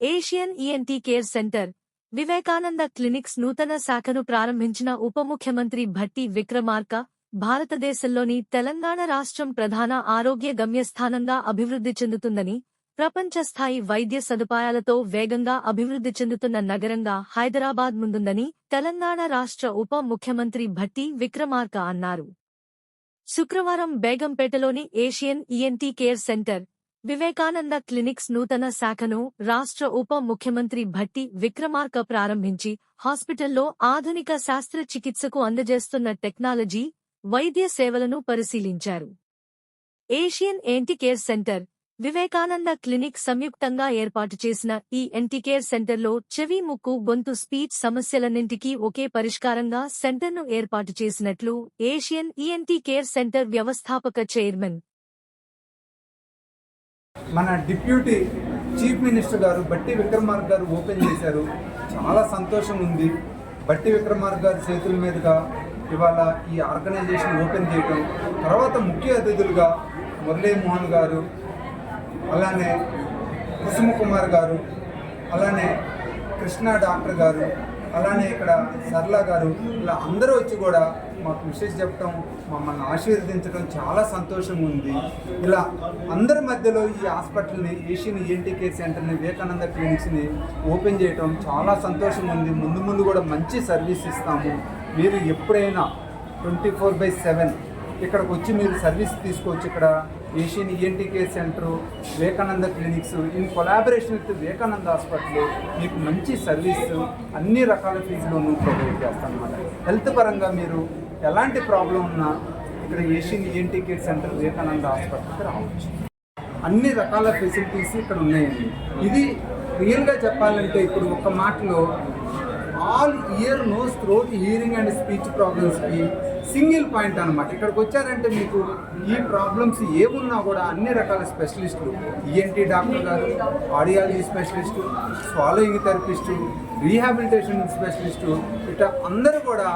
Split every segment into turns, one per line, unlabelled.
Asian ENT care centre Vivekananda clinics నూతన శాఖను ప్రారంభించిన ఉప ముఖ్యమంత్రి భట్టి విక్రమార్క భారతదేశంలోని తెలంగాణ రాష్ట్రం ప్రధాన ఆరోగ్య గమ్యస్థానంగా అభివృద్ధి చెందుతుందని ప్రపంచ స్థాయి వైద్య సదుపాయాలతో వేగంగా అభివృద్ధి చెందుతున్న నగరంగా హైదరాబాద్ ముందుందని తెలంగాణ రాష్ట్ర ఉప ముఖ్యమంత్రి భట్టి విక్రమార్క అన్నారు. శుక్రవారం బేగంపేటలోని Asian ENT care centre Vivekananda clinics నూతన శాఖను రాష్ట్ర ఉప ముఖ్యమంత్రి భట్టి విక్రమార్క ప్రారంభించి హాస్పిటల్లో ఆధునిక శస్త్రచికిత్సకు అందజేస్తున్న టెక్నాలజీ వైద్య సేవలను పరిశీలించారు. Asian ENT care centre Vivekananda clinic సంయుక్తంగా ఏర్పాటు చేసిన ఈ ఎన్టీకేర్ సెంటర్లో చెవి ముక్కు గొంతు స్పీచ్ సమస్యలన్నింటికీ ఒకే పరిష్కారంగా సెంటర్ను ఏర్పాటు చేసినట్లు ఏషియన్ ఈఎన్టీ కేర్ సెంటర్ వ్యవస్థాపక చైర్మన్
మన డిప్యూటీ చీఫ్ మినిస్టర్ గారు బట్టి విక్రమార్క గారు ఓపెన్ చేశారు. చాలా సంతోషం ఉంది. బట్టి విక్రమార్క గారి చేతుల మీదుగా ఇవాళ ఈ ఆర్గనైజేషన్ ఓపెన్ చేయటం. తర్వాత ముఖ్య అతిథులుగా మురళీమోహన్ గారు అలానే కుసుమ కుమార్ గారు అలానే కృష్ణ డాక్టర్ గారు అలానే ఇక్కడ సరళ గారు ఇలా అందరూ వచ్చి కూడా మాకు విషయం చెప్పడం మమ్మల్ని ఆశీర్వదించడం చాలా సంతోషంగా ఉంది. ఇలా అందరి మధ్యలో ఈ హాస్పిటల్ని ఏషియన్ ఈఎన్టీ కేర్ సెంటర్ని వివేకానంద క్లినిక్స్ని ఓపెన్ చేయడం చాలా సంతోషంగా ఉంది. ముందు ముందు కూడా మంచి సర్వీస్ ఇస్తాము. మీరు ఎప్పుడైనా ట్వంటీ ఫోర్ బై సెవెన్ ఇక్కడికి వచ్చి మీరు సర్వీస్ తీసుకోవచ్చు ఇక్కడ Asian ENT care centre Vivekananda clinics in collaboration with Vivekananda hospital మీకు మంచి సర్వీస్ అన్ని రకాల ఫీజులోనూ ప్రొవైడ్ చేస్తాం అనమాట హెల్త్ పరంగా మీరు ఎలాంటి ప్రాబ్లం ఉన్నా ఇక్కడ Asian ENT care centre Vivekananda హాస్పిటల్కి రావచ్చు. అన్ని రకాల ఫెసిలిటీస్ ఇక్కడ ఉన్నాయండి. ఇది రియల్గా చెప్పాలంటే ఇప్పుడు ఒక మాటలో all ear nose throat hearing and speech ప్రాబ్లమ్స్కి single point అనమాట ఇక్కడికి వచ్చారంటే మీకు ఈ ప్రాబ్లమ్స్ ఏమున్నా కూడా అన్ని రకాల స్పెషలిస్టులు. ఈఎన్టీ డాక్టర్ గారు audiology specialist swallowing therapist rehabilitation specialist ఇట్లా అందరూ కూడా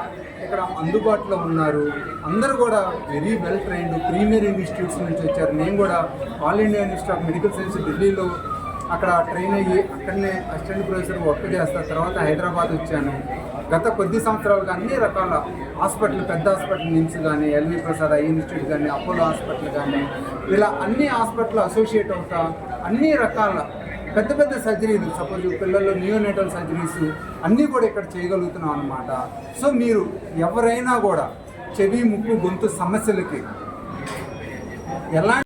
ఇక్కడ అందుబాటులో ఉన్నారు. అందరూ కూడా very well trained premier institutes నుంచి వచ్చారు. నేను కూడా all India institute of medical science ఢిల్లీలో అక్కడ ట్రైన్ అయ్యి అక్కడనే అసిస్టెంట్ ప్రొఫెసర్ వర్క్ చేస్తా తర్వాత హైదరాబాద్ వచ్చాను. గత కొద్ది సంవత్సరాలుగా అన్ని రకాల హాస్పిటల్ పెద్ద హాస్పిటల్ నిమ్స్ కానీ L V Prasad eye institute కానీ అపోలో హాస్పిటల్ కానీ ఇలా అన్ని హాస్పిటల్ అసోసియేట్ అవుతా అన్ని రకాల పెద్ద పెద్ద సర్జరీలు సపోజ్ పిల్లల్లో నియోనేటల్ సర్జరీస్ అన్నీ కూడా ఇక్కడ చేయగలుగుతున్నాం అనమాట సో మీరు ఎవరైనా కూడా చెవి ముక్కు గొంతు సమస్యలకి ఎలాంటి